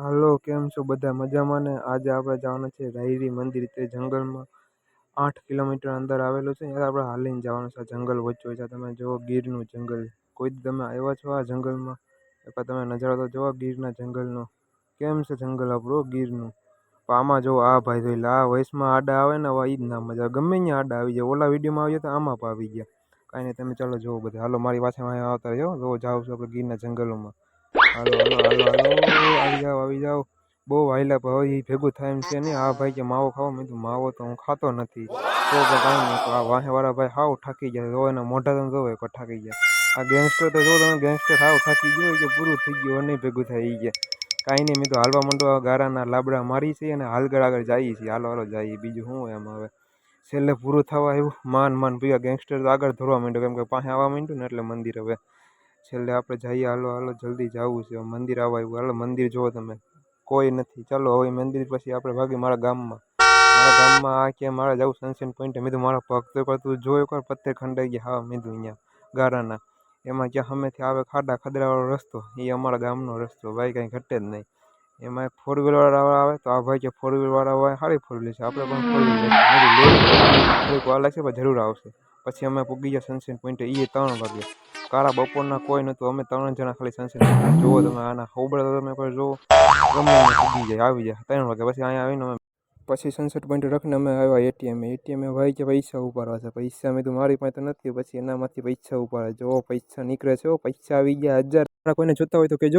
હાલો, કેમ છો બધા? મજામાં ને? આજે આપણે જવાના છે રાયરી મંદિર. તે જંગલમાં આઠ કિલોમીટર અંદર આવેલું છે. ત્યારે આપણે હાલીને જવાનું છે. જંગલ વચ્ચે વચ્ચે તમે જુઓ ગીરનું જંગલ. કોઈ તમે આવ્યા છો આ જંગલમાં? એક તમે નજારો તો જુઓ ગીરના જંગલનો. કેમ છે જંગલ આપણું ગીરનું? આમાં જુઓ, આ ભાઈ જોઈ આ વયસમાં આડા આવે ને એ જ ના મજા. ગમે ત્યાં આડા આવી જાય. ઓલા વિડીયોમાં આવી ગયા તો આમાં પણ આવી ગયા. કાંઈ નહીં, તમે ચાલો જુઓ બધા. હાલો, મારી પાસે આવતા રહ્યો જો જાઉં છું આપણે ગીરના જંગલોમાં. હાલો હાલો હાલો જાઓ જાઓ બહુ હાલ્યા પણ હવે એ ભેગું થાય એમ છે નહીં. આ ભાઈ કે માવો ખાવો. મેં કીધું, માવો તો હું ખાતો નથી. તો પણ કાંઈ નહીં. તો આ વાંહેવાળા ભાઈ હાવ થાકી ગયા જો એના મોઢા તમે જોવો એકવાર થાકી ગયા આ ગેંગસ્ટર તો જો તમે ગેંગસ્ટર હાવ થાકી ગયો કે પૂરું થઈ ગયું નહીં ભેગું થાય એ કે. કાંઈ નહીં, મેં તો હાલવા માંડો ગારાના લાબડા મારી છે અને હાલગડ આગળ જઈએ છીએ. હાલો હાલો, જઈએ. બીજું શું હોય એમાં હવે? છેલ્લે પૂરું થવા આવ્યું. માન માન ભૈયા ગેંગસ્ટર તો આગળ ધરવા માંડ્યો. કેમ કે પાસે આવવા માંડ્યું ને એટલે મંદિર હવે. છેલ્લે આપણે જઈએ. હાલો હાલો, જલ્દી જવું છે. મંદિર આવવા આવ્યું. હાલો, મંદિર જુઓ તમે. કોઈ નથી. ચાલો, હવે મંદિર પછી આપણે ભાગી મારા ગામમાં. મારા ગામમાં આ કે મારે જવું સનસેન પોઈન્ટ મેં મારા પગ પર તું જોયો કર, પથ્થર ખંડાઈ ગયા. હા મેં અહીંયા, ગારાના. એમાં જ્યાં સામેથી આવે ખાડા ખદરાવાળો રસ્તો? એ અમારા ગામનો રસ્તો. ભાઈ, કાંઈ ઘટે જ નહીં. એમાં ફોર વ્હીલવાળા આવે તો આ ભાઈ કે ફોર વ્હીલવાળા હોય સારી ફોર વ્હીલ છે. આપણે પણ ફોર વ્હીલ થોડીક વાર લાગશે પણ જરૂર આવશે. પછી અમે પૂગી ગયા સનસેટ પોઈન્ટ એ ત્રણ વાગે કાળા બપોરના કોઈ નહોતું. અમે ત્રણ જણા ખાલી સનસેટ પોઈન્ટ જુઓ તમે આના હોબળા તમે કોઈ જુઓ. ગમે પૂગી જાય, આવી જાય. ત્રણ વાગે પછી અહીંયા આવીને અમે પછી સનસેટ પોઈન્ટ રખીને અમે આવ્યા એટીએમ એટીએમ ભાઈ કે પૈસા ઉપાડવા છે. પૈસા મેં તો મારી પાસે તો નથી. પછી એનામાંથી પૈસા ઉપાડે. જો પૈસા નીકળે છે પૈસા આવી ગયા. હજાર. કોઈને જોતા હોય તો કહેજો.